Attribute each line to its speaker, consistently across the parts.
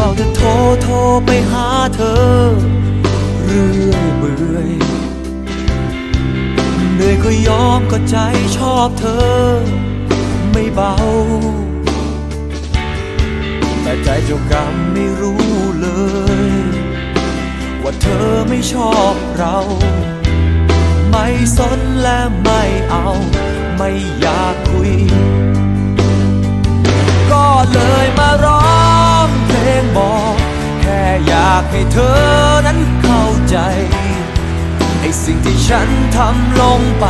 Speaker 1: เฝ้าจะโทรโทรไปหาเธอ เรื่อยเบื่อยเหนื่อยก็ยอมก็ใจชอบเธอ ไม่เบา แต่ใจเจ้ากรรมไม่รู้เลย ว่าเธอไม่ชอบเรา ไม่สนและไม่เอา ไม่อยากคุย ก็เลยากให้เธอนั้นเข้าใจไอ้สิ่งที่ฉันทำลงไป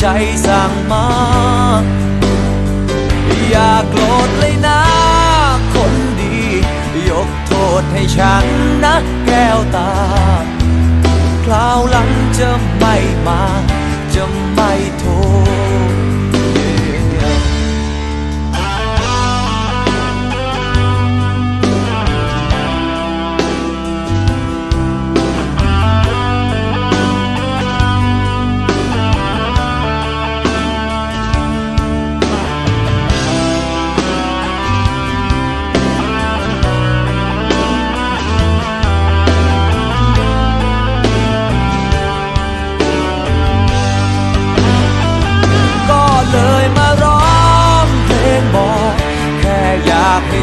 Speaker 1: ใจสั่งมา อย่าโกรธเลยนะ คนดี ยกโทษให้ฉันนะ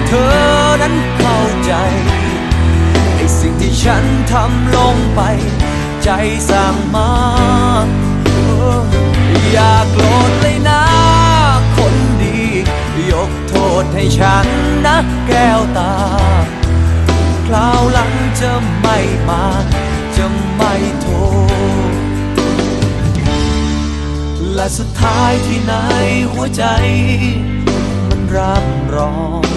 Speaker 1: เธอนั้นเข้าใจไอ้สิ่งที่ฉันทำลงไป ใจสั่งมาเอออย่าโกรธเลยนะ คนดี ยกโทษให้ฉันนะแก้วตา คราวหลังจะไม่มา จะไม่โทษ และสุดท้ายที่ไหนหัวใจ มันรับรอง